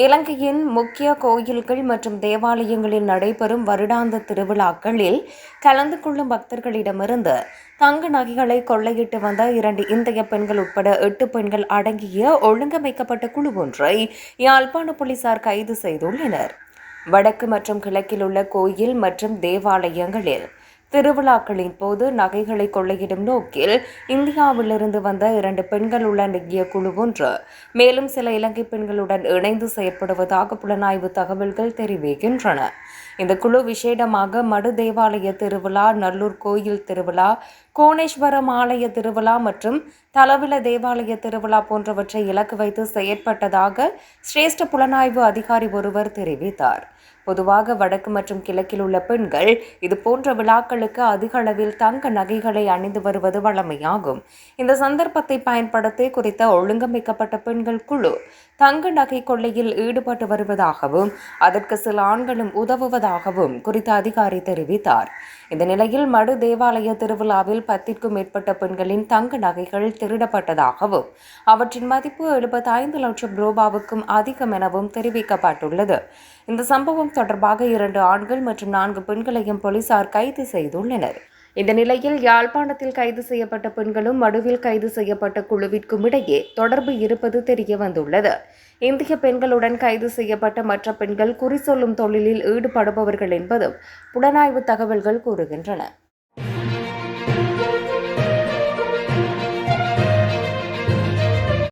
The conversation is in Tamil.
இலங்கையின் முக்கிய கோயில்கள் மற்றும் தேவாலயங்களில் நடைபெறும் வருடாந்த திருவிழாக்களில் கலந்து கொள்ளும் பக்தர்களிடமிருந்து தங்க நகைகளை கொள்ளையிட்டு வந்த இரண்டு இந்திய பெண்கள் உட்பட எட்டு பெண்கள் அடங்கிய ஒழுங்கமைக்கப்பட்ட குழு ஒன்றை யாழ்ப்பாண போலீசார் கைது செய்துள்ளனர். வடக்கு மற்றும் கிழக்கில் உள்ள கோயில் மற்றும் தேவாலயங்களில் திருவிழாக்களின் போது நகைகளை கொள்ளையிடும் நோக்கில் இந்தியாவிலிருந்து வந்த இரண்டு பெண்கள் உள்ளடங்கிய குழு ஒன்று. மேலும் சில இலங்கை பெண்களுடன் இணைந்து செயற்படுவதாக புலனாய்வு தகவல்கள் தெரிவிக்கின்றன. இந்த குழு விசேடமாக மடு தேவாலய திருவிழா நல்லூர் கோயில் திருவிழா கோணேஸ்வரம் ஆலய திருவிழா மற்றும் தலவில தேவாலய திருவிழா போன்றவற்றை இலக்கு வைத்து செயற்பட்டதாக சிரேஷ்ட புலனாய்வு அதிகாரி ஒருவர் தெரிவித்தார். பொதுவாக வடக்கு மற்றும் கிழக்கில் உள்ள பெண்கள் இது போன்ற விழாக்களுக்கு அதிக அளவில் தங்க நகைகளை அணிந்து வருவது வழமையாகும். இந்த சந்தர்ப்பத்தை பயன்படுத்தி குறித்த ஒழுங்கமைக்கப்பட்ட பெண்கள் குழு தங்க நகை கொள்ளையில் ஈடுபட்டு வருவதாகவும் அதற்கு சில ஆண்களும் உதவுவதாகவும் குறித்த அதிகாரி தெரிவித்தார். இந்த நிலையில் மடு தேவாலய திருவிழாவில் பத்திற்கும் மேற்பட்ட பெண்களின் தங்க நகைகள் திருடப்பட்டதாகவும் அவற்றின் மதிப்பு எழுபத்தைந்து லட்சம் ரூபாவுக்கும் அதிகம் எனவும் தெரிவிக்கப்பட்டுள்ளது. இந்த சம்பவம் தொடர்பாக இரண்டு ஆண்கள் மற்றும் நான்கு பெண்களையும் போலீசார் கைது செய்துள்ளனர். இந்த நிலையில் யாழ்ப்பாணத்தில் கைது செய்யப்பட்ட பெண்களும் மடுவில் கைது செய்யப்பட்ட குழுவிற்கும் இடையே தொடர்பு இருப்பது தெரிய வந்துள்ளது. இந்திய பெண்களுடன் கைது செய்யப்பட்ட மற்ற பெண்கள் குறி சொல்லும் தொழிலில் ஈடுபடுபவர்கள் என்பதும் புலனாய்வு தகவல்கள் கூறுகின்றன.